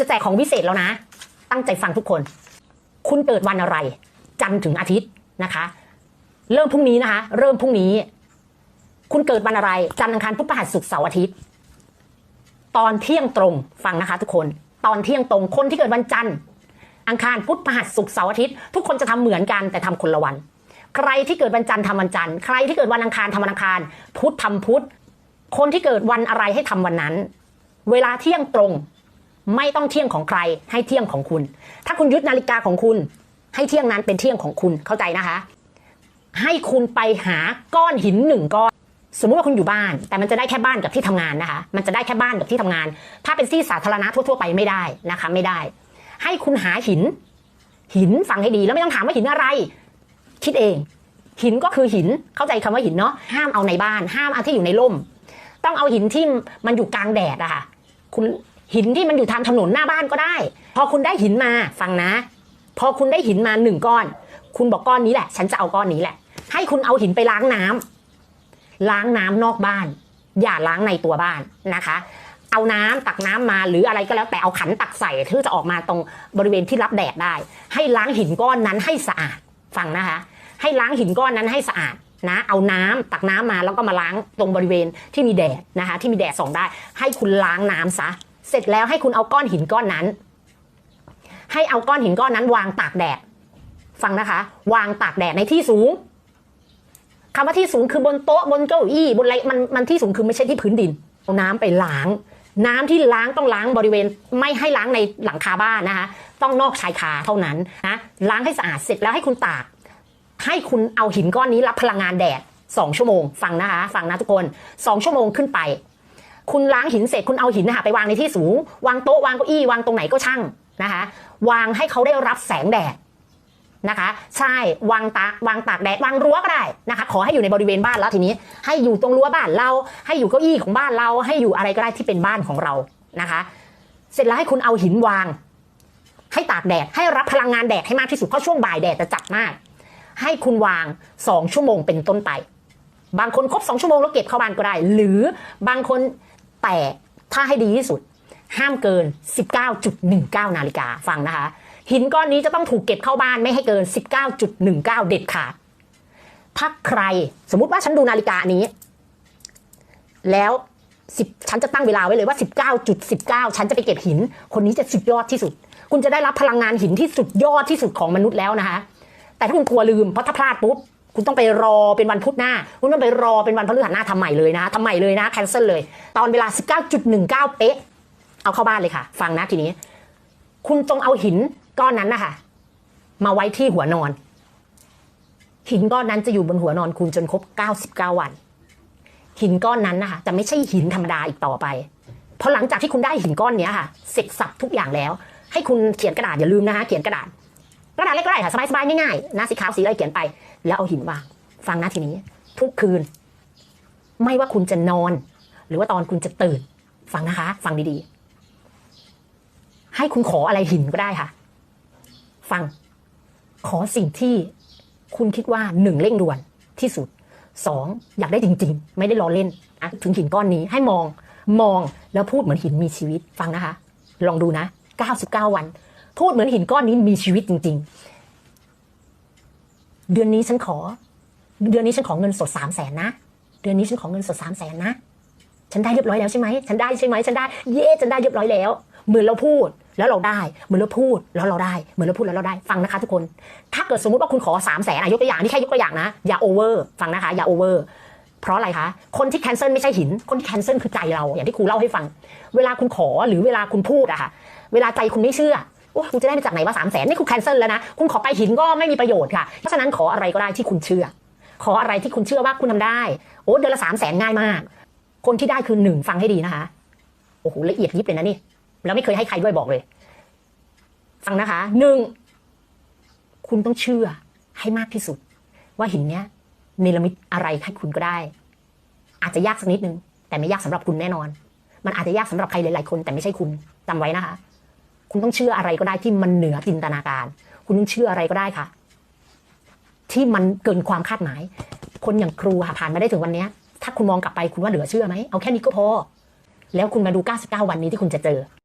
จะแจกของพิเศษแล้วนะ ตั้งใจฟังทุกคน คุณเกิดวันอะไร จันทร์ถึงอาทิตย์นะคะ เริ่มพรุ่งนี้นะคะ เริ่มพรุ่งนี้ คุณเกิดวันอะไร จันทร์อังคารพุธพฤหัสศุกร์เสาร์อาทิตย์ ตอนเที่ยงตรงฟังนะคะ ทุกคน ตอนเที่ยงตรงคนที่เกิดวันจันทร์อังคารพุธพฤหัสศุกร์เสาร์อาทิตย์ทุกคนจะทำเหมือนกันแต่ทำคนละวัน ใครที่เกิดวันจันทร์ทำวันจันทร์ใครที่เกิดวันอังคารทำวันอังคาร พุธทำพุธคนที่เกิดวันอะไรให้ทำวันนั้น เวลาเที่ยงตรง ไม่ต้องเที่ยงของใครให้เที่ยงของคุณ ถ้าคุณยึดนาฬิกาของคุณ ให้เที่ยงนั้นเป็นเที่ยงของคุณเข้าใจนะคะ ให้คุณไปหาก้อนหินหนึ่งก้อน สมมุติว่าคุณอยู่บ้าน แต่มันจะได้แค่บ้านกับที่ทำงานนะคะ มันจะได้แค่บ้านกับที่ทำงาน ถ้าเป็นที่สาธารณะทั่วๆไปไม่ได้นะคะ ไม่ได้ ให้คุณหาหิน หินฟังให้ดีแล้วไม่ต้องถามว่าหินอะไร คิดเอง หินก็คือหินเข้าใจคำว่าหินเนาะห้ามเอาในบ้าน ห้ามเอาที่อยู่ในร่ม ต้องเอาหินที่มันอยู่กลางแดดอะค่ะคุณ หินที่มันอยู่ทางถนนหน้าบ้านก็ได้ พอคุณได้หินมาฟังนะ พอคุณได้หินมาหนึ่งก้อน คุณบอกก้อนนี้แหละ ฉันจะเอาก้อนนี้แหละ ให้คุณเอาหินไปล้างน้ำล้างน้ำนอกบ้าน อย่าล้างในตัวบ้านนะคะ เอาน้ำตักน้ำมาหรืออะไรก็แล้วแต่เอาขันตักใส่เพื่อจะออกมาตรงบริเวณที่รับแดดได้ ให้ล้างหินก้อนนั้นให้สะอาดฟังนะคะ ให้ล้างหินก้อนนั้นให้สะอาดนะเอาน้ำตักน้ำมาแล้วก็มาล้างตรงบริเวณที่มีแดดนะคะ ที่มีแดดส่องได้ ให้คุณล้างน้ำซะ เสร็จแล้วให้คุณเอาก้อนหินก้อนนั้น ให้เอาก้อนหินก้อนนั้น วางตากแดด ฟังนะคะ วางตากแดดในที่สูงคำว่าที่สูงคือบนโต๊ะบนเก้าอี้บนอะไรมันมันที่สูงคือไม่ใช่ที่พื้นดิน เอาน้ำไปล้าง น้ำที่ล้างต้องล้างบริเวณ ไม่ให้ล้างในหลังคาบ้านนะคะ ต้องนอกชายคาเท่านั้นนะล้างให้สะอาดเสร็จแล้วให้คุณตาก ให้คุณเอาหินก้อนนี้รับพลังงานแดดสองชั่วโมง ฟังนะคะ ฟังนะทุกคนสองชั่วโมงขึ้นไป คุณล้างหินเสร็จคุณเอาหินนะคะไปวางในที่สูง วางโต๊ะวางเก้าอี้วางตรงไหนก็ช่างนะคะ วางให้เขาได้รับแสงแดดนะคะ ใช่วางตาวางตากแดดวางรั้วก็ได้นะคะ ขอให้อยู่ในบริเวณบ้านแล้วทีนี้ ให้อยู่ตรงรั้วบ้านเรา ให้อยู่เก้าอี้ของบ้านเรา ให้อยู่อะไรก็ได้ที่เป็นบ้านของเรานะคะ เสร็จแล้วให้คุณเอาหินวาง ให้ตากแดดให้รับพลังงานแดดให้มากที่สุดเพราะช่วงบ่ายแดดจะจัดมาก ให้คุณวางสองชั่วโมงเป็นต้นไป บางคนครบสองชั่วโมงแล้วเก็บเข้าบ้านก็ได้ หรือบางคนแต่ถ้าให้ดีที่สุด ห้ามเกิน 19.19 นาฬิกาฟังนะคะ หินก้อนนี้จะต้องถูกเก็บเข้าบ้านไม่ให้เกิน 19.19 เด็ดขาดถ้าใครสมมติว่าฉันดูนาฬิกานนี้ แล้วสิบฉันจะตั้งเวลาไว้เลยว่า 19.19 ฉันจะไปเก็บหิน คนนี้จะสุดยอดที่สุด คุณจะได้รับพลังงานหินที่สุดยอดที่สุดของมนุษย์แล้วนะคะ แต่ถ้าคุณกลัวลืมเพราะถ้าพลาดปุ๊บ คุณต้องไปรอเป็นวันพุธหน้า คุณต้องไปรอเป็นวันพฤหัสหน้าทำใหม่เลยนะทำใหม่เลยนะแคนเซิลเลย ตอนเวลา 19.19 เป๊ะ เอาเข้าบ้านเลยค่ะ ฟังนะทีนี้ คุณจงเอาหินก้อนนั้นนะคะมาไว้ที่หัวนอน หินก้อนนั้นจะอยู่บนหัวนอนคุณจนครบ 99 วัน หินก้อนนั้นนะคะจะไม่ใช่หินธรรมดาอีกต่อไป เพราะหลังจากที่คุณได้หินก้อนนี้ค่ะ เสร็จสับทุกอย่างแล้ว ให้คุณเขียนกระดาษอย่าลืมนะคะเขียนกระดาษ กระดาษเล็กก็ได้ค่ะสบายๆง่ายๆน้าสีขาวสีอะไรเขียนไป แล้วเอาหินวางฟังนะทีนี้ ทุกคืน ไม่ว่าคุณจะนอน หรือว่าตอนคุณจะตื่น ฟังนะคะ ฟังดีๆ ให้คุณขออะไรหินก็ได้ค่ะ ฟัง ขอสิ่งที่คุณคิดว่าหนึ่งเร่งด่วนที่สุดสองอยากได้จริง ๆ ไม่ได้ล้อเล่นนะถึงหินก้อนนี้ให้มองมองแล้วพูดเหมือนหินมีชีวิตฟังนะคะ ลองดูนะ 99 วัน พูดเหมือนหินก้อนนี้มีชีวิตจริง ๆ เดือนนี้ฉันขอ เดือนนี้ฉันขอเงินสดสามแสนนะ เดือนนี้ฉันขอเงินสดสามแสนนะ ฉันได้เรียบร้อยแล้วใช่ไหมฉันได้ใช่ไหมฉันได้ เย่ฉันได้เรียบร้อยแล้ว เหมือนเราพูดแล้วเราได้ เหมือนเราพูดแล้วเราได้ เหมือนเราพูดแล้วเราได้ ฟังนะคะทุกคน ถ้าเกิดสมมติว่าคุณขอสามแสนยกตัวอย่างนี่แค่ยกตัวอย่างนะ อย่าโอเวอร์ ฟังนะคะ อย่าโอเวอร์เพราะอะไรคะ คนที่แคนเซิลไม่ใช่หิน คนที่แคนเซิลคือใจเรา อย่างที่ครูเล่าให้ฟัง เวลาคุณขอหรือเวลาคุณพูดอะค่ะ เวลาใจคุณไม่เชื่อ โอ้คุณจะได้มาจากไหนว่าสามแสนนี่คุณแคนเซิลแล้วนะ คุณขอไปหินก็ไม่มีประโยชน์ค่ะ เพราะฉะนั้นขออะไรก็ได้ที่คุณเชื่อ ขออะไรที่คุณเชื่อว่าคุณทำได้ โอ้เดือนละสามแสนง่ายมาก คนที่ได้คือหนึ่งฟังให้ดีนะคะ โอ้โหละเอียดยิบเลยนะนี่ แล้วไม่เคยให้ใครด้วยบอกเลย ฟังนะคะหนึ่งคุณต้องเชื่อให้มากที่สุด ว่าหินเนี้ยเนรมิตอะไรให้คุณก็ได้ อาจจะยากสักนิดนึงแต่ไม่ยากสำหรับคุณแน่นอน มันอาจจะยากสำหรับใครหลายๆคน แต่ไม่ใช่คุณจำไว้นะคะ คุณต้องเชื่ออะไรก็ได้ที่มันเหนือจินตนาการ คุณต้องเชื่ออะไรก็ได้ค่ะ ที่มันเกินความคาดหมาย คนอย่างครูค่ะผ่านมาได้ถึงวันนี้ถ้าคุณมองกลับไปคุณว่าเหลือเชื่อไหมเอาแค่นี้ก็พอ แล้วคุณมาดู 99 วันนี้ที่คุณจะเจอ